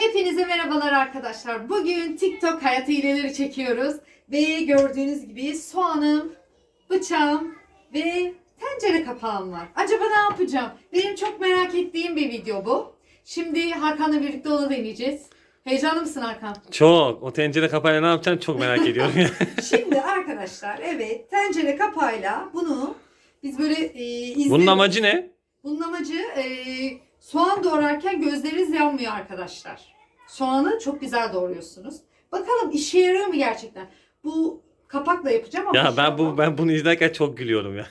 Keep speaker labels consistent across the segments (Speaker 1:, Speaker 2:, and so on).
Speaker 1: Hepinize merhabalar arkadaşlar. Bugün TikTok hayat hileleri çekiyoruz. Ve gördüğünüz gibi soğanım, bıçağım ve tencere kapağım var. Acaba ne yapacağım? Benim çok merak ettiğim bir video bu. Şimdi Hakan'la birlikte onu deneyeceğiz. Heyecanlı mısın Hakan?
Speaker 2: Çok. O tencere kapağıyla ne yapacaksın çok merak ediyorum.
Speaker 1: Şimdi arkadaşlar evet tencere kapağıyla bunu biz böyle e, izliyoruz.
Speaker 2: Bunun amacı ne?
Speaker 1: Bunun amacı e, soğan doğrarken gözleriniz yanmıyor arkadaşlar. Soğanı çok güzel doğruyorsunuz. Bakalım işe yarıyor mu gerçekten? Bu kapakla yapacağım ama.
Speaker 2: Ya ben bu ben bunu izlerken çok gülüyorum ya.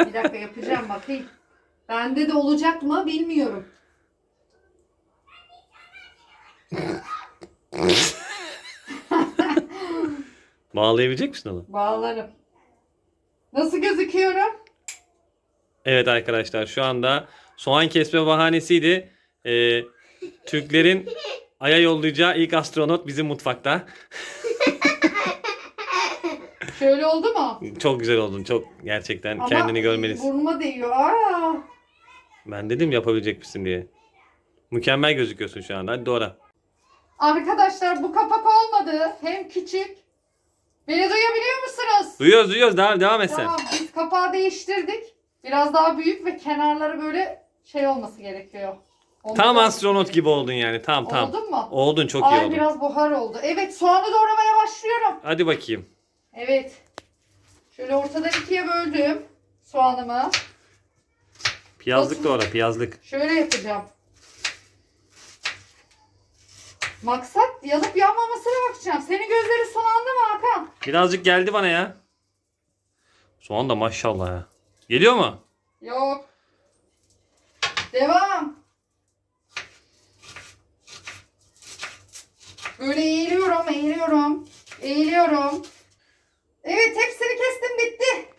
Speaker 1: Bir dakika yapacağım bakayım. Bende de olacak mı bilmiyorum.
Speaker 2: Bağlayabilecek misin onu?
Speaker 1: Bağlarım. Nasıl gözüküyorum?
Speaker 2: Evet arkadaşlar şu anda soğan kesme bahanesiydi. Ee, Türklerin Ay'a yollayacağı ilk astronot bizim mutfakta.
Speaker 1: Şöyle oldu mu?
Speaker 2: Çok güzel oldun. Çok gerçekten
Speaker 1: Ama
Speaker 2: kendini görmelisin.
Speaker 1: Burnuma değiyor. Aa.
Speaker 2: Ben dedim yapabilecek misin diye. Mükemmel gözüküyorsun şu anda. Hadi doğra.
Speaker 1: Arkadaşlar bu kapak olmadı. Hem küçük. Beni duyabiliyor musunuz?
Speaker 2: Duyuyoruz duyuyoruz. Devam, devam et sen.
Speaker 1: Tamam biz kapağı değiştirdik. Biraz daha büyük ve kenarları böyle şey olması gerekiyor. Onu
Speaker 2: Tam
Speaker 1: da-
Speaker 2: astronot gibi oldun yani. Tam tam.
Speaker 1: Oldun mu?
Speaker 2: Oldun çok iyi
Speaker 1: Ay
Speaker 2: oldun.
Speaker 1: biraz buhar oldu. Evet soğanı doğramaya başlıyorum.
Speaker 2: Hadi bakayım.
Speaker 1: Evet. Şöyle ortadan ikiye böldüm soğanımı.
Speaker 2: Piyazlık doğra piyazlık.
Speaker 1: Şöyle yapacağım. Maksat yanıp yanmamasına bakacağım. Senin gözleri soğanlı mı Hakan?
Speaker 2: Birazcık geldi bana ya. Soğan da maşallah ya. Geliyor mu?
Speaker 1: Yok. Devam. Böyle eğiliyorum, eğiliyorum, eğiliyorum. Evet, hepsini kestim, bitti.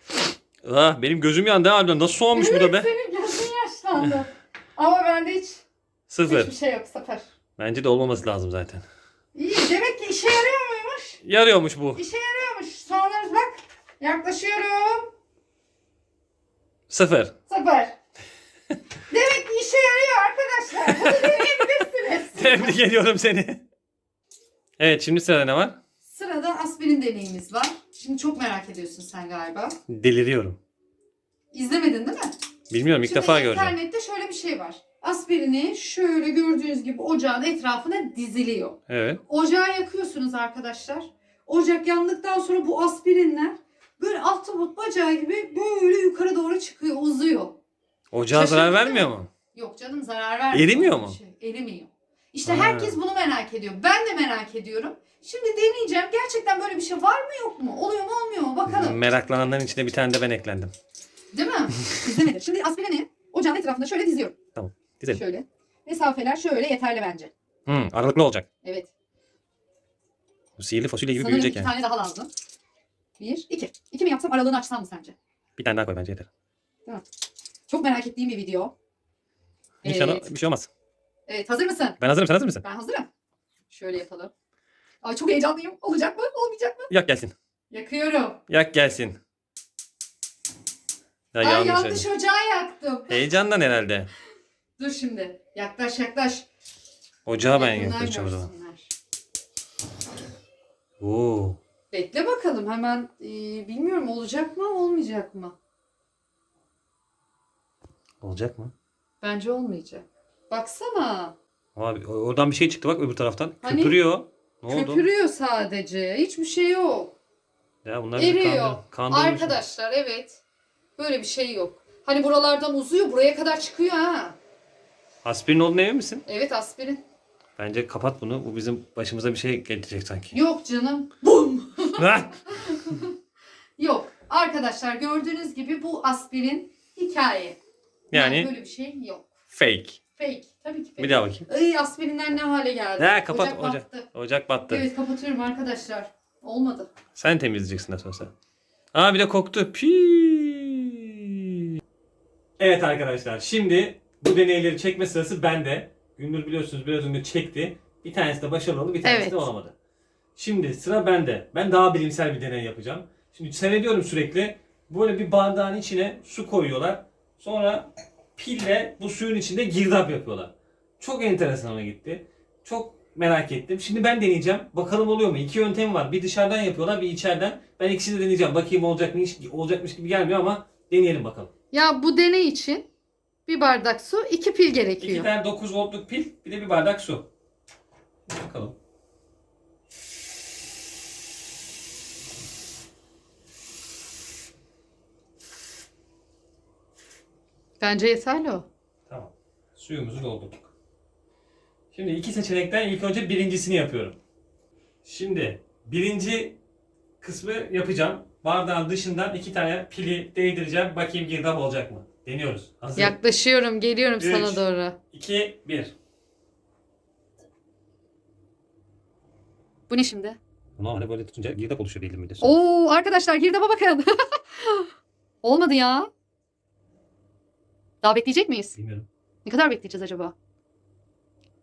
Speaker 2: Ah, benim gözüm yandı harbiden. Nasıl soğanmış bu da be?
Speaker 1: Senin gözün yaşlandı. Ama bende hiç
Speaker 2: Sıfır.
Speaker 1: hiçbir şey yok, sıfır.
Speaker 2: Bence de olmaması lazım zaten.
Speaker 1: İyi, demek ki işe yarıyor muymuş?
Speaker 2: Yarıyormuş bu.
Speaker 1: İşe yarıyormuş. Soğanlarız bak. Yaklaşıyorum.
Speaker 2: Sıfır.
Speaker 1: Sıfır. demek ki işe yarıyor arkadaşlar. Bunu deneyebilirsiniz.
Speaker 2: Tebrik ediyorum seni. Evet şimdi sırada ne var?
Speaker 1: Sırada aspirin deneyimiz var. Şimdi çok merak ediyorsun sen galiba.
Speaker 2: Deliriyorum.
Speaker 1: İzlemedin değil mi?
Speaker 2: Bilmiyorum ilk
Speaker 1: Şimdi
Speaker 2: defa göreceğim.
Speaker 1: internette şöyle bir şey var. Aspirini şöyle gördüğünüz gibi ocağın etrafına diziliyor.
Speaker 2: Evet.
Speaker 1: Ocağı yakıyorsunuz arkadaşlar. Ocak yandıktan sonra bu aspirinler böyle ahtapot bacağı gibi böyle yukarı doğru çıkıyor, uzuyor.
Speaker 2: Ocağa zarar vermiyor
Speaker 1: mi?
Speaker 2: mu?
Speaker 1: Yok canım zarar vermiyor.
Speaker 2: Erimiyor
Speaker 1: bir
Speaker 2: mu?
Speaker 1: Şey. Erimiyor. İşte
Speaker 2: Ha.
Speaker 1: herkes bunu merak ediyor. Ben de merak ediyorum. Şimdi deneyeceğim. Gerçekten böyle bir şey var mı yok mu? Oluyor mu olmuyor mu? Bakalım.
Speaker 2: Meraklananların içinde bir tane de ben eklendim.
Speaker 1: Değil mi? İzlemedim. Şimdi aspirini ocağın etrafında şöyle diziyorum.
Speaker 2: Dizelim.
Speaker 1: Şöyle. Mesafeler şöyle yeterli bence.
Speaker 2: Hı, aralıklı olacak.
Speaker 1: Evet.
Speaker 2: Bu sihirli fasulye gibi
Speaker 1: Sanırım
Speaker 2: büyüyecek yani.
Speaker 1: tane daha lazım. Bir, iki. İki mi yapsam aralığını açsam mı sence?
Speaker 2: Bir tane daha koy bence yeter.
Speaker 1: Çok merak ettiğim bir video.
Speaker 2: İnşallah
Speaker 1: Evet.
Speaker 2: bir şey olmaz.
Speaker 1: Evet hazır mısın?
Speaker 2: Ben hazırım sen hazır mısın?
Speaker 1: Ben hazırım. Şöyle yapalım. Ay çok heyecanlıyım. Olacak mı? Olmayacak mı?
Speaker 2: Yak gelsin.
Speaker 1: Yakıyorum.
Speaker 2: Yak gelsin. Ya
Speaker 1: Ay
Speaker 2: yanlış.
Speaker 1: yanlış ocağı yaktım.
Speaker 2: Heyecandan herhalde.
Speaker 1: Dur şimdi. Yaklaş yaklaş.
Speaker 2: Ocağı ben yaklaşacağım o zaman.
Speaker 1: görsünler.
Speaker 2: Oo.
Speaker 1: Bekle bakalım hemen e, bilmiyorum olacak mı olmayacak mı?
Speaker 2: Olacak mı?
Speaker 1: Bence olmayacak. Baksana.
Speaker 2: Abi oradan bir şey çıktı bak öbür taraftan.
Speaker 1: Hani?
Speaker 2: Köpürüyor. Ne oldu?
Speaker 1: Köpürüyor sadece. Hiçbir şey yok.
Speaker 2: Ya bunlar
Speaker 1: Eriyor.
Speaker 2: kandır-.
Speaker 1: Arkadaşlar evet. Böyle bir şey yok. Hani buralardan uzuyor buraya kadar çıkıyor ha.
Speaker 2: Aspirin olduğuna emin misin?
Speaker 1: Evet aspirin.
Speaker 2: Bence kapat bunu. Bu bizim başımıza bir şey getirecek sanki.
Speaker 1: Yok canım. Bum.
Speaker 2: Lan!
Speaker 1: Yok. Arkadaşlar gördüğünüz gibi bu aspirin hikaye. Yani,
Speaker 2: yani
Speaker 1: böyle bir şey yok.
Speaker 2: fake.
Speaker 1: Fake. Tabii ki fake.
Speaker 2: Bir daha bakayım.
Speaker 1: Ay aspirinler ne hale geldi.
Speaker 2: Ha, kapat,
Speaker 1: Ocak
Speaker 2: ocak.
Speaker 1: battı.
Speaker 2: Ocak battı.
Speaker 1: Evet kapatıyorum arkadaşlar. Olmadı.
Speaker 2: Sen temizleyeceksin nasıl olsa. Aa bir de koktu. Pi. Evet arkadaşlar şimdi bu deneyleri çekme sırası bende. Gündür biliyorsunuz biraz önce çekti. Bir tanesi de başarılı oldu bir tanesi
Speaker 1: Evet.
Speaker 2: de olamadı. Şimdi sıra bende. Ben daha bilimsel bir deney yapacağım. Şimdi seyrediyorum sürekli. Böyle bir bardağın içine su koyuyorlar. Sonra pille bu suyun içinde girdap yapıyorlar. Çok enteresanıma gitti. Çok merak ettim. Şimdi ben deneyeceğim. Bakalım oluyor mu? İki yöntem var. Bir dışarıdan yapıyorlar, bir içeriden. Ben ikisini de deneyeceğim. Bakayım olacak mı? Hiç olacakmış gibi gelmiyor ama deneyelim bakalım.
Speaker 1: Ya bu deney için bir bardak su, iki pil
Speaker 2: İki
Speaker 1: gerekiyor.
Speaker 2: tane 9 voltluk pil, bir de bir bardak su. Bakalım.
Speaker 1: Bence yeterli o.
Speaker 2: Tamam. Suyumuzu doldurduk. Şimdi iki seçenekten ilk önce birincisini yapıyorum. Şimdi birinci kısmı yapacağım. Bardağın dışından iki tane pili değdireceğim. Bakayım girdap olacak mı? Deniyoruz. Hazır.
Speaker 1: Yaklaşıyorum, geliyorum
Speaker 2: Üç.
Speaker 1: sana doğru.
Speaker 2: 2, 1.
Speaker 1: Bu ne şimdi?
Speaker 2: Normalde böyle tutunca girdap oluşuyor belli müddet.
Speaker 1: Oo arkadaşlar girdaba bakın. Olmadı ya. Daha bekleyecek miyiz?
Speaker 2: Bilmiyorum.
Speaker 1: Ne kadar bekleyeceğiz acaba?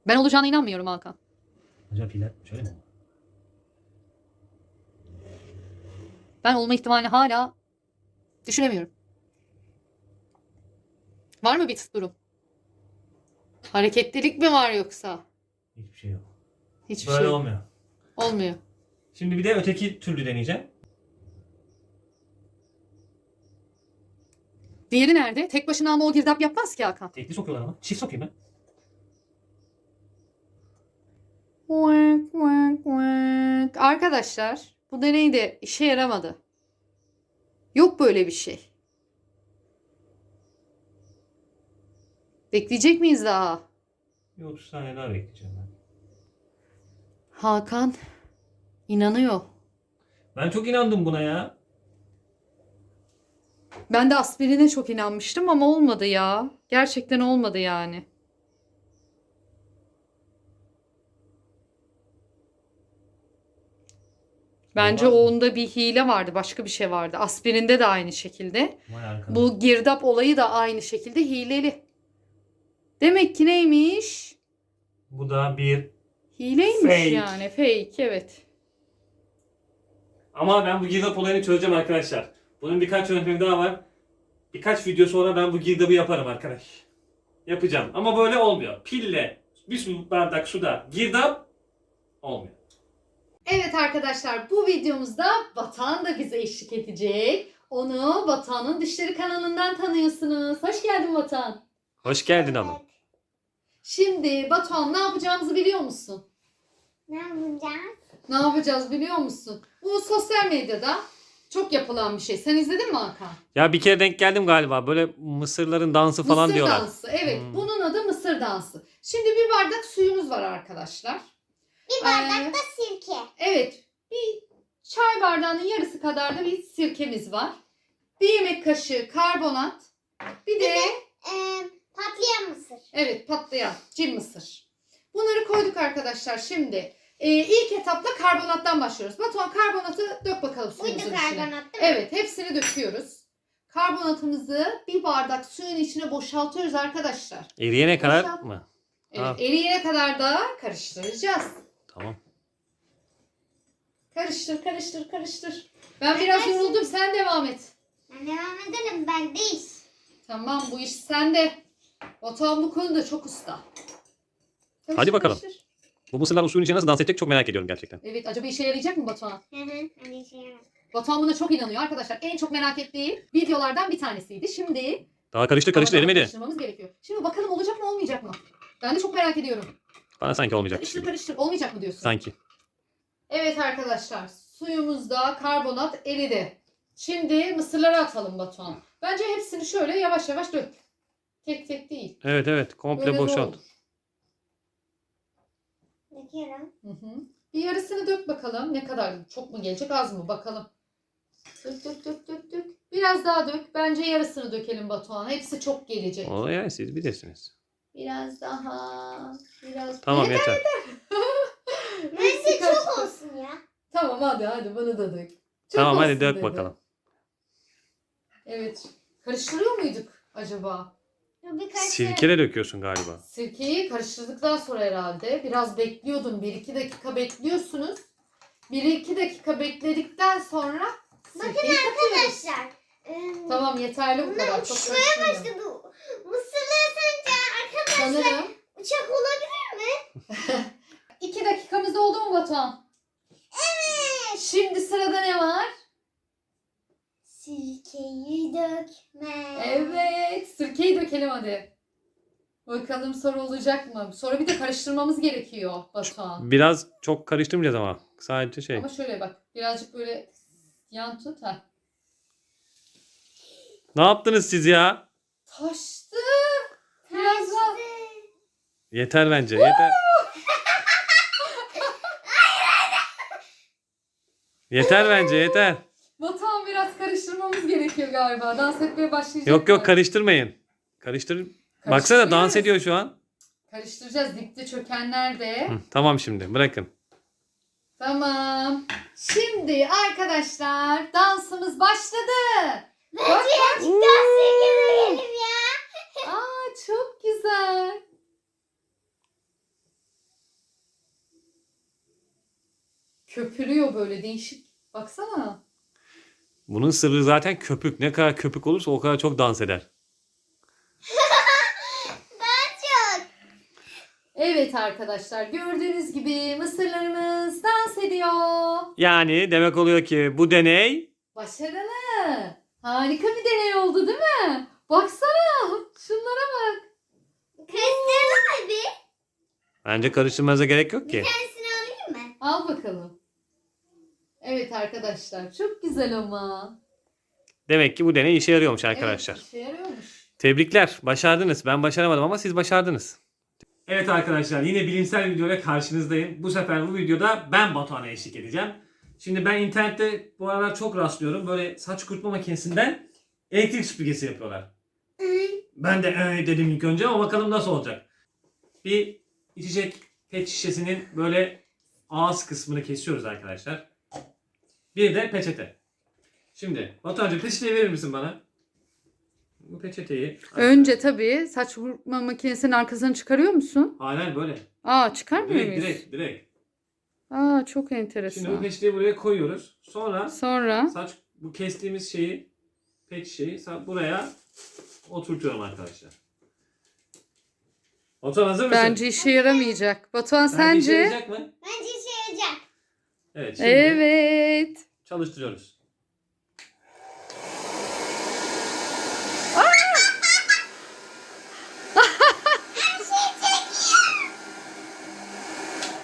Speaker 1: Ben olacağına inanmıyorum Hakan.
Speaker 2: Acaba piller şöyle mi?
Speaker 1: Ben olma ihtimalini hala düşünemiyorum. Var mı bir durum? Hareketlilik mi var yoksa?
Speaker 2: Hiçbir şey yok.
Speaker 1: Hiçbir
Speaker 2: Böyle
Speaker 1: şey
Speaker 2: olmuyor.
Speaker 1: olmuyor.
Speaker 2: Şimdi bir de öteki türlü deneyeceğim.
Speaker 1: Diğeri nerede? Tek başına ama o girdap yapmaz ki Hakan.
Speaker 2: Tekli sokuyorlar ama. Çift sokayım ben.
Speaker 1: Vık vık vık. Arkadaşlar bu deney de işe yaramadı. Yok böyle bir şey. Bekleyecek miyiz daha?
Speaker 2: Bir 30 saniye daha bekleyeceğim ben.
Speaker 1: Hakan inanıyor.
Speaker 2: Ben çok inandım buna ya.
Speaker 1: Ben de aspirine çok inanmıştım ama olmadı ya. Gerçekten olmadı yani. Bence
Speaker 2: Olmaz
Speaker 1: onda bir hile vardı, başka bir şey vardı. Aspirinde de aynı şekilde. Bu girdap olayı da aynı şekilde hileli. Demek ki neymiş?
Speaker 2: Bu da bir.
Speaker 1: Hileymiş
Speaker 2: Fake.
Speaker 1: yani. Fake evet.
Speaker 2: Ama ben bu girdap olayını çözeceğim arkadaşlar. Bunun birkaç yöntemi daha var. Birkaç video sonra ben bu girdabı yaparım arkadaş. Yapacağım. Ama böyle olmuyor. Pille bir su bardak suda girdap olmuyor.
Speaker 1: Evet arkadaşlar bu videomuzda Batuhan da bize eşlik edecek. Onu Batuhan'ın Dişleri kanalından tanıyorsunuz. Hoş geldin Batuhan.
Speaker 2: Hoş geldin hanım.
Speaker 1: Şimdi Batuhan ne yapacağımızı biliyor musun?
Speaker 3: Ne yapacağız?
Speaker 1: Ne yapacağız biliyor musun? Bu sosyal medyada çok yapılan bir şey. Sen izledin mi Hakan?
Speaker 2: Ya bir kere denk geldim galiba. Böyle mısırların dansı falan
Speaker 1: mısır
Speaker 2: diyorlar.
Speaker 1: dansı. Evet
Speaker 2: Hmm.
Speaker 1: bunun adı mısır dansı. Şimdi bir bardak suyumuz var arkadaşlar.
Speaker 3: Bir bardak
Speaker 1: Ee,
Speaker 3: da sirke.
Speaker 1: Evet bir çay bardağının yarısı kadar da bir sirkemiz var. Bir yemek kaşığı karbonat. Bir de
Speaker 3: Ee, patlayan mısır.
Speaker 1: evet patlayan cin mısır. Bunları koyduk arkadaşlar şimdi. Ee, ilk etapta karbonattan başlıyoruz. Batuhan karbonatı dök bakalım
Speaker 3: Buydu
Speaker 1: suyumuzun içine.
Speaker 3: karbonat değil mi?
Speaker 1: Evet hepsini döküyoruz. Karbonatımızı bir bardak suyun içine boşaltıyoruz arkadaşlar.
Speaker 2: Eriyene kadar
Speaker 1: Boşalt.
Speaker 2: mı?
Speaker 1: Evet, eriyene kadar da karıştıracağız.
Speaker 2: Tamam.
Speaker 1: Karıştır, karıştır, karıştır. Ben biraz yoruldum, sen devam et.
Speaker 3: Ben devam edelim ben değil.
Speaker 1: Tamam, bu iş sende. Batuhan bu konuda çok usta. Karıştır,
Speaker 2: Hadi bakalım.
Speaker 1: karıştır.
Speaker 2: Bu mısırlar içine nasıl dans edecek çok merak ediyorum gerçekten.
Speaker 1: Evet, acaba işe yarayacak mı Batuhan?
Speaker 3: Hı hı. Şey yap.
Speaker 1: Batuhan buna çok inanıyor arkadaşlar. En çok merak ettiği videolardan bir tanesiydi. Şimdi
Speaker 2: Daha karıştır karıştır
Speaker 1: Daha
Speaker 2: erimedi.
Speaker 1: Karıştırmamız gerekiyor. Şimdi bakalım olacak mı olmayacak mı? Ben de çok merak ediyorum.
Speaker 2: Bana sanki olmayacak
Speaker 1: Karıştır karıştır. Olmayacak mı diyorsun?
Speaker 2: Sanki.
Speaker 1: Evet arkadaşlar suyumuzda karbonat eridi. Şimdi mısırları atalım Batuhan. Bence hepsini şöyle yavaş yavaş dök. Tek tek değil.
Speaker 2: Evet evet komple
Speaker 1: Böyle zor
Speaker 2: boşalt.
Speaker 1: olur.
Speaker 3: Döküyorum.
Speaker 1: Hı hı. Bir yarısını dök bakalım. Ne kadar? Çok mu gelecek az mı? Bakalım. Dök dök dök dök dök. Biraz daha dök. Bence yarısını dökelim Batuhan. Hepsi çok gelecek.
Speaker 2: O yani siz bilirsiniz.
Speaker 1: Biraz daha. Biraz
Speaker 2: Tamam
Speaker 1: Yeter.
Speaker 2: yeter.
Speaker 3: Bence çok olsun ya.
Speaker 1: Tamam hadi hadi bana da dök. Çok
Speaker 2: Tamam hadi
Speaker 1: olsun
Speaker 2: dök
Speaker 1: dedi.
Speaker 2: bakalım.
Speaker 1: Evet. Karıştırıyor muyduk acaba?
Speaker 3: Birkaç
Speaker 2: Sirke de döküyorsun galiba.
Speaker 1: Sirkeyi karıştırdıktan sonra herhalde biraz bekliyordum. 1-2 dakika bekliyorsunuz. 1-2 dakika bekledikten sonra
Speaker 3: Bakın
Speaker 1: katıyoruz.
Speaker 3: arkadaşlar. Ee,
Speaker 1: Tamam yeterli bu
Speaker 3: Bunlar
Speaker 1: kadar. Çok
Speaker 3: uçmaya
Speaker 1: karıştırmıyorum.
Speaker 3: başladı. Mısırlar sence arkadaşlar
Speaker 1: Sanırım
Speaker 3: uçak olabilir mi?
Speaker 1: Batuhan?
Speaker 3: Evet.
Speaker 1: Şimdi sırada ne var?
Speaker 3: Sirkeyi dökme.
Speaker 1: Evet. Sirkeyi dökelim hadi. Bakalım soru olacak mı? Sonra bir de karıştırmamız gerekiyor Batuhan.
Speaker 2: Biraz çok karıştırmayacağız ama. Sadece şey.
Speaker 1: Ama şöyle bak. Birazcık böyle yan tut. ha.
Speaker 2: Ne yaptınız siz ya?
Speaker 1: Taştı. Biraz daha.
Speaker 3: Taştı.
Speaker 2: Yeter bence. Yeter. yeter bence yeter.
Speaker 1: Batuhan biraz karıştırmamız gerekiyor galiba. Dans etmeye başlayacak
Speaker 2: Yok yok karıştırmayın. Karıştır. Baksana dans ediyor şu an.
Speaker 1: Karıştıracağız. Dipte çökenler de.
Speaker 2: Hı, tamam şimdi bırakın.
Speaker 1: Tamam. Şimdi arkadaşlar dansımız başladı. Bak bak.
Speaker 3: Dökelim ya.
Speaker 1: Aa çok güzel. Köpürüyor böyle değişik. Baksana.
Speaker 2: Bunun sırrı zaten köpük. Ne kadar köpük olursa o kadar çok dans eder.
Speaker 1: Evet arkadaşlar gördüğünüz gibi mısırlarımız dans ediyor.
Speaker 2: Yani demek oluyor ki bu deney
Speaker 1: Başarılı. Harika bir deney oldu değil mi? Baksana. Şunlara bak.
Speaker 3: Karıştıralım mı bir?
Speaker 2: bence karıştırmanıza gerek yok ki.
Speaker 3: Bir tanesini alayım mı?
Speaker 1: Al bakalım. Evet arkadaşlar çok güzel ama.
Speaker 2: Demek ki bu deney işe yarıyormuş arkadaşlar.
Speaker 1: Evet, işe yarıyormuş.
Speaker 2: Tebrikler. Başardınız. Ben başaramadım ama siz başardınız. Evet arkadaşlar yine bilimsel videoyla karşınızdayım. Bu sefer bu videoda ben Batuhan'a eşlik edeceğim. Şimdi ben internette bu aralar çok rastlıyorum. Böyle saç kurutma makinesinden elektrik süpürgesi yapıyorlar. Ben de "Ee" dedim ilk önce ama bakalım nasıl olacak. Bir içecek pet şişesinin böyle ağız kısmını kesiyoruz arkadaşlar. Bir de peçete. Şimdi Batuhan'cığım peçeteyi verir misin bana? Bu peçeteyi...
Speaker 1: Önce tabii saç kurutma makinesinin arkasını çıkarıyor musun?
Speaker 2: Hayır böyle.
Speaker 1: Aa çıkarmıyor
Speaker 2: Direkt
Speaker 1: muyuz?
Speaker 2: direkt direkt.
Speaker 1: Aa çok
Speaker 2: Şimdi bu
Speaker 1: enteresan.
Speaker 2: peçeteyi buraya koyuyoruz. Sonra
Speaker 1: Sonra
Speaker 2: saç bu kestiğimiz şeyi sa- buraya oturtuyorum arkadaşlar. Otan hazır mısın?
Speaker 1: bence işe yaramayacak. Batuhan
Speaker 2: Bence işe
Speaker 1: sence?
Speaker 2: yarayacak mı?
Speaker 3: Bence işe yarayacak.
Speaker 2: Evet şimdi
Speaker 1: Evet.
Speaker 2: Çalıştırıyoruz.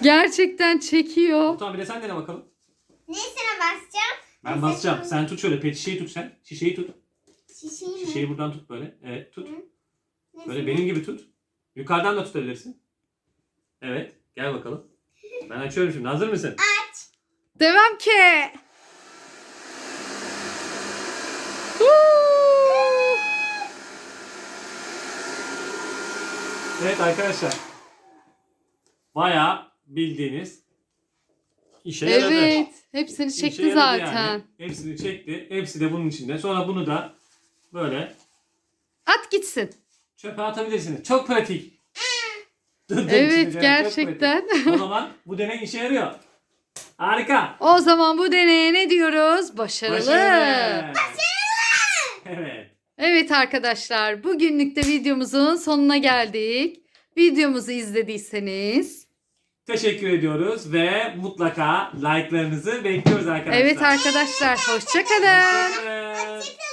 Speaker 1: Gerçekten çekiyor.
Speaker 2: Otan bir de sen dene bakalım.
Speaker 3: Nesine basacağım?
Speaker 2: Ben basacağım. Sen tut şöyle pet şişeyi tut sen. Şişeyi tut.
Speaker 3: Şişeyi mi?
Speaker 2: Şişeyi buradan tut böyle. Evet tut.
Speaker 3: Nesine?
Speaker 2: Böyle benim gibi tut. Yukarıdan da tutabilirsin. Evet. Gel bakalım. Ben açıyorum şimdi. Hazır mısın?
Speaker 1: Devam ki.
Speaker 2: Evet arkadaşlar. Bayağı bildiğiniz işe yaradı.
Speaker 1: Evet. Hepsini
Speaker 2: İşe
Speaker 1: çekti zaten.
Speaker 2: yani. Hepsini çekti. Hepsi de bunun içinde. Sonra bunu da böyle
Speaker 1: At gitsin.
Speaker 2: çöpe atabilirsiniz. Çok pratik.
Speaker 1: Evet gerçekten.
Speaker 2: pratik. O zaman bu deney işe yarıyor. Harika.
Speaker 1: o zaman bu deneye ne diyoruz? Başarılı.
Speaker 2: Başarılı. Evet.
Speaker 1: Evet arkadaşlar bugünlük de videomuzun sonuna geldik. Videomuzu izlediyseniz.
Speaker 2: Teşekkür ediyoruz ve mutlaka like'larınızı bekliyoruz arkadaşlar.
Speaker 1: Evet arkadaşlar hoşçakalın.
Speaker 2: Hoşçakalın.